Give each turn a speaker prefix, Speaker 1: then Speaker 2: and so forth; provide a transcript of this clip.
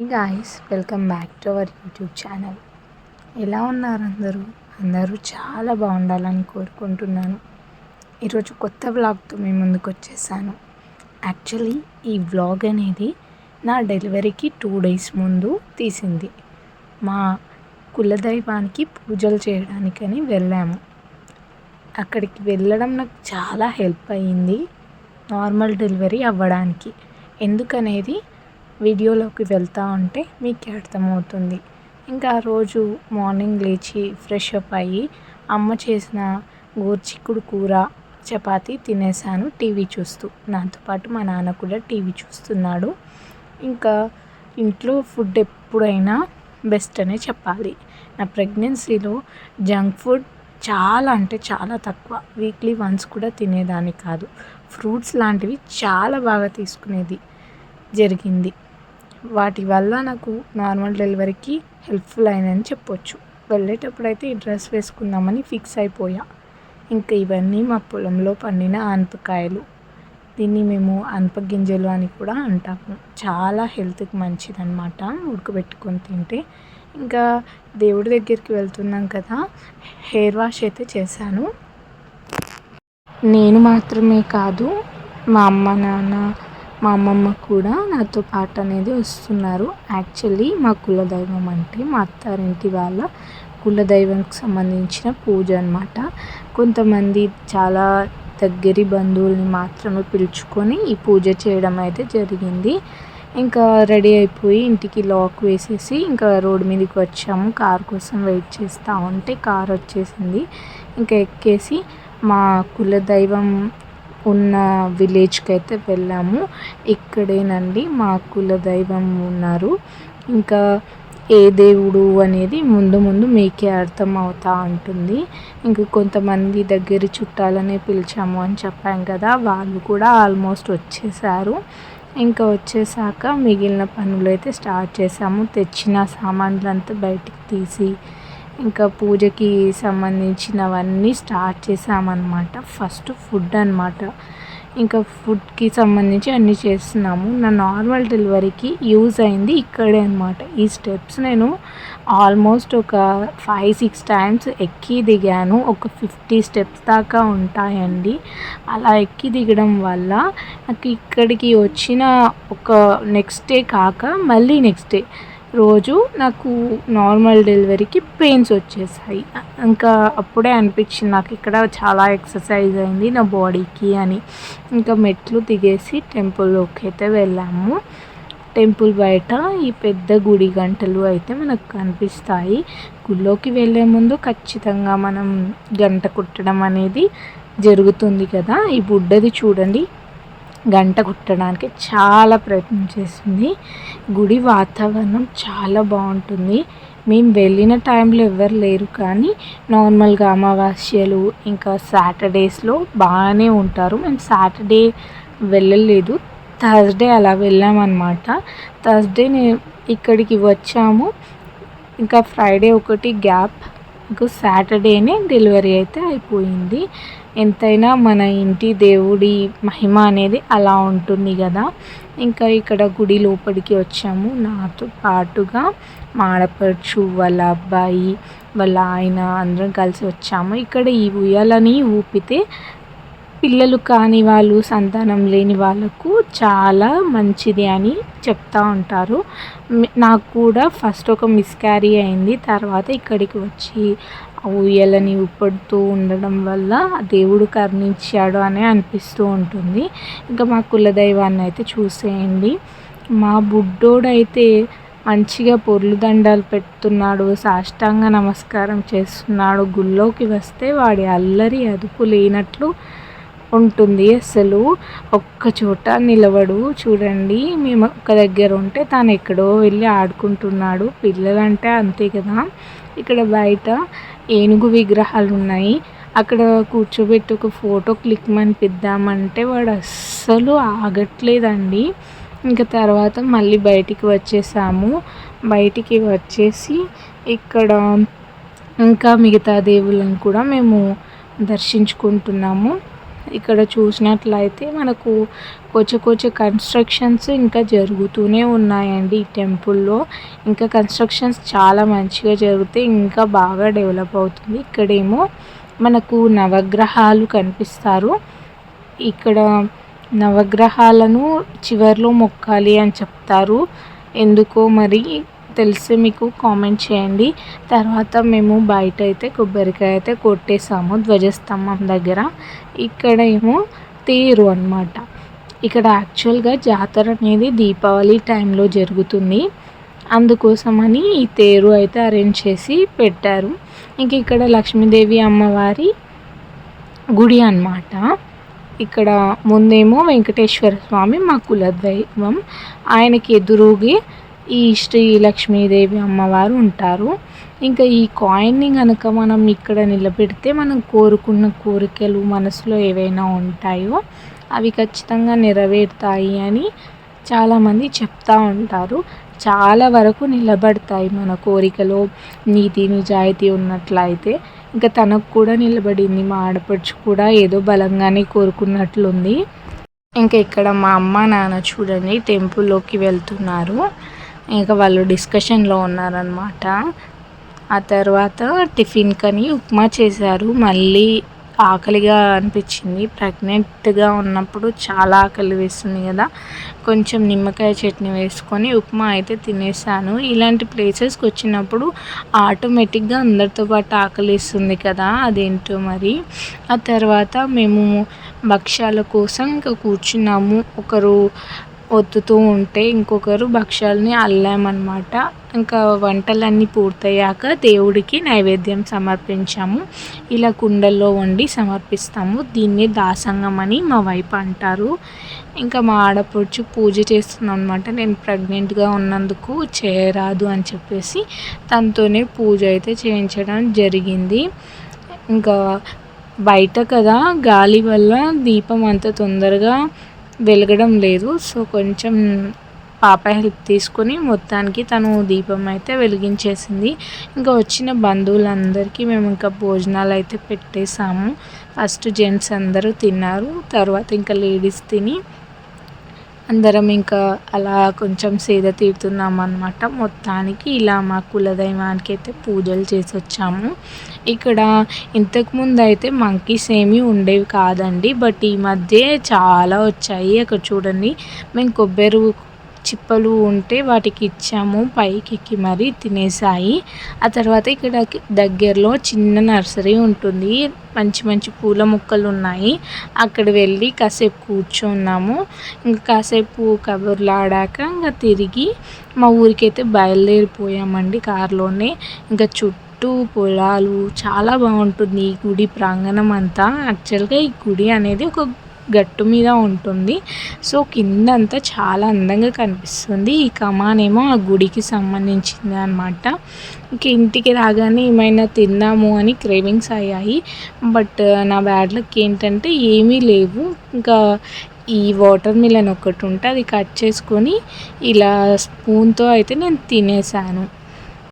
Speaker 1: Guys welcome back to our YouTube channel ఎలా ఉన్నారు అందరూ? అందరూ చాలా బాగుండాలని కోరుకుంటున్నాను. ఈరోజు కొత్త వ్లాగ్తో మీ ముందుకు వచ్చేసాను. యాక్చువల్లీ ఈ వ్లాగ్ అనేది నా డెలివరీకి టూ డేస్ ముందు తీసింది. మా కులదైవానికి పూజలు చేయడానికని వెళ్ళాము. అక్కడికి వెళ్ళడం నాకు చాలా హెల్ప్ అయ్యింది నార్మల్ డెలివరీ అవ్వడానికి. ఎందుకనేది? వీడియోలోకి వెళ్తూ ఉంటే మీకు అర్థమవుతుంది. ఇంకా ఆ రోజు మార్నింగ్ లేచి ఫ్రెష్ అప్ అయ్యి అమ్మ చేసిన గోర్చిక్కుడు కూర చపాతి తినేసాను టీవీ చూస్తూ. నాతో పాటు మా నాన్న కూడా టీవీ చూస్తున్నాడు. ఇంకా ఇంట్లో ఫుడ్ ఎప్పుడైనా బెస్ట్ అనే చెప్పాలి. నా ప్రెగ్నెన్సీలో జంక్ ఫుడ్ చాలా అంటే చాలా తక్కువ. వీక్లీ వన్స్ కూడా తినేదాన్ని కాదు. ఫ్రూట్స్ లాంటివి చాలా బాగా తీసుకునేది జరిగింది. వాటి వల్ల నాకు నార్మల్ డెలివరీకి హెల్ప్ఫుల్ అయిందని చెప్పొచ్చు. వెళ్ళేటప్పుడు అయితే ఈ డ్రెస్ వేసుకుందామని ఫిక్స్ అయిపోయా. ఇంకా ఇవన్నీ మా పొలంలో పండిన ఆనపకాయలు. దీన్ని మేము అనప గింజలు అని కూడా అంటాము. చాలా హెల్త్కి మంచిదన్నమాట ఉడకబెట్టుకొని తింటే. ఇంకా దేవుడి దగ్గరికి వెళ్తున్నాం కదా హెయిర్ వాష్ అయితే చేశాను. నేను మాత్రమే కాదు మా అమ్మ నాన్న మా అమ్మమ్మ కూడా నాతో పాటు అనేది వస్తున్నారు. యాక్చువల్లీ మా కులదైవం అంటే మా అత్తారింటి వాళ్ళ కులదైవంకి సంబంధించిన పూజ అనమాట కొంతమంది చాలా దగ్గరి బంధువుల్ని మాత్రమే పిలుచుకొని ఈ పూజ చేయడం అయితే జరిగింది. ఇంకా రెడీ అయిపోయి ఇంటికి లాక్ వేసేసి ఇంకా రోడ్ మీదకి వచ్చాము. కార్ కోసం వెయిట్ చేస్తూ ఉంటే కార్ వచ్చేసింది. ఇంకా ఎక్కేసి మా కులదైవం ఉన్న విలేజ్కి అయితే వెళ్ళాము. ఇక్కడేనండి మా కుల దైవం ఉన్నారు. ఇంకా ఏ దేవుడు అనేది ముందు ముందు మీకే అర్థం అవుతూ ఉంటుంది ఇంక కొంతమంది దగ్గర చుట్టాలనే పిలిచాము అని చెప్పాం కదా వాళ్ళు కూడా ఆల్మోస్ట్ వచ్చేసారు. ఇంకా వచ్చేసాక మిగిలిన పనులు అయితే స్టార్ట్ చేసాము. తెచ్చిన సామాన్లంతా బయటికి తీసి ఇంకా పూజకి సంబంధించినవన్నీ స్టార్ట్ చేసామన్నమాట. ఫస్ట్ ఫుడ్ అనమాట ఇంకా ఫుడ్కి సంబంధించి అన్నీ చేస్తున్నాము. నా నార్మల్ డెలివరీకి యూజ్ అయింది ఇక్కడే అనమాట ఈ స్టెప్స్ నేను ఆల్మోస్ట్ ఒక ఫైవ్ సిక్స్ టైమ్స్ ఎక్కి దిగాను. ఒక ఫిఫ్టీ స్టెప్స్ దాకా ఉంటాయండి. అలా ఎక్కి దిగడం వల్ల నాకు ఇక్కడికి వచ్చిన ఒక నెక్స్ట్ డే కాక మళ్ళీ నెక్స్ట్ డే రోజు నాకు నార్మల్ డెలివరీకి పెయిన్స్ వచ్చేసాయి. ఇంకా అప్పుడే అనిపించింది నాకు ఇక్కడ చాలా ఎక్సర్సైజ్ అయింది నా బాడీకి అని. ఇంకా మెట్లు దిగేసి టెంపుల్లోకి అయితే వెళ్ళాము. టెంపుల్ బయట ఈ పెద్ద గుడి గంటలు అయితే మనకు కనిపిస్తాయి. గుళ్ళోకి వెళ్ళే ముందు ఖచ్చితంగా మనం గంట కుట్టడం అనేది జరుగుతుంది కదా. ఈ బుడ్డది చూడండి గంట కుట్టడానికి చాలా ప్రయత్నం చేసింది. గుడి వాతావరణం చాలా బాగుంటుంది. మేము వెళ్ళిన టైంలో ఎవరు లేరు కానీ నార్మల్గా అమావాస్యలు ఇంకా సాటర్డేస్లో బాగానే ఉంటారు. మేము సాటర్డే వెళ్ళలేదు. థర్స్డే అలా వెళ్ళామన్నమాట. థర్స్డే నేను ఇక్కడికి వచ్చాము. ఇంకా ఫ్రైడే ఒకటి గ్యాప్. ఇంకా సాటర్డేనే డెలివరీ అయితే అయిపోయింది. ఎంతైనా మన ఇంటి దేవుడి మహిమ అనేది అలా ఉంటుంది కదా. ఇంకా ఇక్కడ గుడి లోపలికి వచ్చాము. నాతో పాటుగా మాడపడుచు వాళ్ళ అబ్బాయి వాళ్ళ ఆయన అందరం కలిసి వచ్చాము. ఇక్కడ ఈ ఉయ్యాలని ఊపితే పిల్లలు కాని వాళ్ళు సంతానం లేని వాళ్ళకు చాలా మంచిది అని చెప్తూ ఉంటారు. నాకు కూడా ఫస్ట్ ఒక మిస్క్యారీ అయింది. తర్వాత ఇక్కడికి వచ్చి ఆ ఉయ్యాలని ఊపడుతూ ఉండడం వల్ల దేవుడు కరుణించాడు అని అనిపిస్తూ ఉంటుంది. ఇంకా మా కులదైవాన్ని అయితే చూసేయండి. మా బుడ్డోడైతే మంచిగా పొర్లు దండాలు పెడుతున్నాడు సాష్టాంగ నమస్కారం చేస్తున్నాడు. గుళ్ళోకి వస్తే వాడి అల్లరి అదుపు లేనట్లు ఉంటుంది. అసలు ఒక్క చోట నిలబడు. చూడండి మేము ఒక దగ్గర ఉంటే తను ఎక్కడో వెళ్ళి ఆడుకుంటున్నాడు. పిల్లలంటే అంతే కదా. ఇక్కడ బయట ఏనుగు విగ్రహాలు ఉన్నాయి అక్కడ కూర్చోబెట్టి ఒక ఫోటో క్లిక్ మనిపిద్దామంటే వాడు అస్సలు ఆగట్లేదండి. ఇంకా తర్వాత మళ్ళీ బయటికి వచ్చేసాము. బయటికి వచ్చేసి ఇక్కడ ఇంకా మిగతా దేవుళ్ళని కూడా మేము దర్శించుకుంటున్నాము. ఇక్కడ చూసినట్లయితే మనకు కొంచెం కొంచెం కన్స్ట్రక్షన్స్ ఇంకా జరుగుతూనే ఉన్నాయండి ఈ టెంపుల్లో. ఇంకా కన్స్ట్రక్షన్స్ చాలా మంచిగా జరిగితే ఇంకా బాగా డెవలప్ అవుతుంది. ఇక్కడేమో మనకు నవగ్రహాలు కనిపిస్తారు. ఇక్కడ నవగ్రహాలను చివర్లో మొక్కాలి అని చెప్తారు. ఎందుకో మరి తెలిస్తే మీకు కామెంట్ చేయండి. తర్వాత మేము బయట అయితే కొబ్బరికాయ అయితే కొట్టేసాము ధ్వజస్తంభం దగ్గర. ఇక్కడ ఏమో తేరు అనమాట ఇక్కడ యాక్చువల్గా జాతర అనేది దీపావళి టైంలో జరుగుతుంది. అందుకోసమని ఈ తేరు అయితే అరేంజ్ చేసి పెట్టారు. ఇంక ఇక్కడ లక్ష్మీదేవి అమ్మవారి గుడి అన్నమాట. ఇక్కడ ముందేమో వెంకటేశ్వర స్వామి మా కులదైవం. ఆయనకి ఎదురుగే ఈ శ్రీ లక్ష్మీదేవి అమ్మవారు ఉంటారు. ఇంకా ఈ కాయిన్ని కనుక మనం ఇక్కడ నిలబెడితే మనం కోరుకున్న కోరికలు మనసులో ఏవైనా ఉంటాయో అవి ఖచ్చితంగా నెరవేరుతాయి అని చాలామంది చెప్తా ఉంటారు. చాలా వరకు నిలబడతాయి మన కోరికలో నీతి నిజాయితీ ఉన్నట్లయితే. ఇంకా తనకు కూడా నిలబడింది మా ఆడపడుచు కూడా ఏదో బలంగానే కోరుకున్నట్లుంది. ఇంకా ఇక్కడ మా అమ్మ నాన్న చూడండి టెంపుల్లోకి వెళ్తున్నారు. ఇంకా వాళ్ళు డిస్కషన్లో ఉన్నారనమాట ఆ తర్వాత టిఫిన్ కని ఉప్మా చేశారు. మళ్ళీ ఆకలిగా అనిపించింది. ప్రెగ్నెంట్గా ఉన్నప్పుడు చాలా ఆకలి వేస్తుంది కదా. కొంచెం నిమ్మకాయ చట్నీ వేసుకొని ఉప్మా అయితే తినేసాను. ఇలాంటి ప్లేసెస్కి వచ్చినప్పుడు ఆటోమేటిక్గా అందరితో పాటు ఆకలి వేస్తుంది కదా. అదేంటో మరి. ఆ తర్వాత మేము భక్ష్యాల కోసం ఇంకా కూర్చున్నాము. ఒకరు ఒత్తుతూ ఉంటే ఇంకొకరు భక్ష్యాలని అల్లామన్నమాట. ఇంకా వంటలన్నీ పూర్తయ్యాక దేవుడికి నైవేద్యం సమర్పించాము. ఇలా కుండల్లో వండి సమర్పిస్తాము. దీన్ని దాసంగం అని మా వైపు అంటారు. ఇంకా మా ఆడపడుచు పూజ చేస్తున్నాం అనమాట నేను ప్రెగ్నెంట్గా ఉన్నందుకు చేయరాదు అని చెప్పేసి తనతోనే పూజ అయితే చేయించడం జరిగింది. ఇంకా బయట కదా గాలి వల్ల దీపం అంత తొందరగా వెలగడం లేదు. సో కొంచెం పాప హెల్ప్ తీసుకొని మొత్తానికి తను దీపం అయితే వెలిగించేసింది. ఇంకా వచ్చిన బంధువులందరికీ మేము ఇంకా భోజనాలు అయితే పెట్టేసాము ఫస్ట్ జెంట్స్ అందరూ తిన్నారు. తర్వాత ఇంకా లేడీస్ తిని అందరం ఇంకా అలా కొంచెం సేద తీరుతున్నాం అనమాట మొత్తానికి ఇలా మా కులదైవానికి అయితే పూజలు చేసి వచ్చాము. ఇక్కడ ఇంతకుముందు అయితే మంకీస్ ఏమీ ఉండేవి కాదండి. బట్ ఈ మధ్య చాలా వచ్చాయి. అక్కడ చూడండి. మేము కొబ్బరి చిప్పలు ఉంటే వాటికి ఇచ్చాము. పైకి ఎక్కి మరీ తినేసాయి ఆ తర్వాత ఇక్కడ దగ్గరలో చిన్న నర్సరీ ఉంటుంది. మంచి మంచి పూల మొక్కలు ఉన్నాయి. అక్కడ వెళ్ళి కాసేపు కూర్చున్నాము. ఇంకా కాసేపు కబుర్లు ఆడాక ఇంకా తిరిగి మా ఊరికైతే బయలుదేరిపోయామండి కారులోనే. ఇంకా చుట్టూ పొలాలు చాలా బాగుంటుంది ఈ గుడి ప్రాంగణం అంతా. యాక్చువల్గా ఈ గుడి అనేది ఒక గట్టు మీద ఉంటుంది. సో కిందంతా చాలా అందంగా కనిపిస్తుంది. ఈ కమానేమో ఆ గుడికి సంబంధించింది అనమాట ఇంక ఇంటికి రాగానే ఏమైనా తిందాము అని క్రేవింగ్స్ అయ్యాయి. బట్ నా బ్యాడ్లకి ఏంటంటే ఏమీ లేవు. ఇంకా ఈ వాటర్ మిలన్ ఒకటి ఉంటే అది కట్ చేసుకొని ఇలా స్పూన్తో అయితే నేను తినేసాను.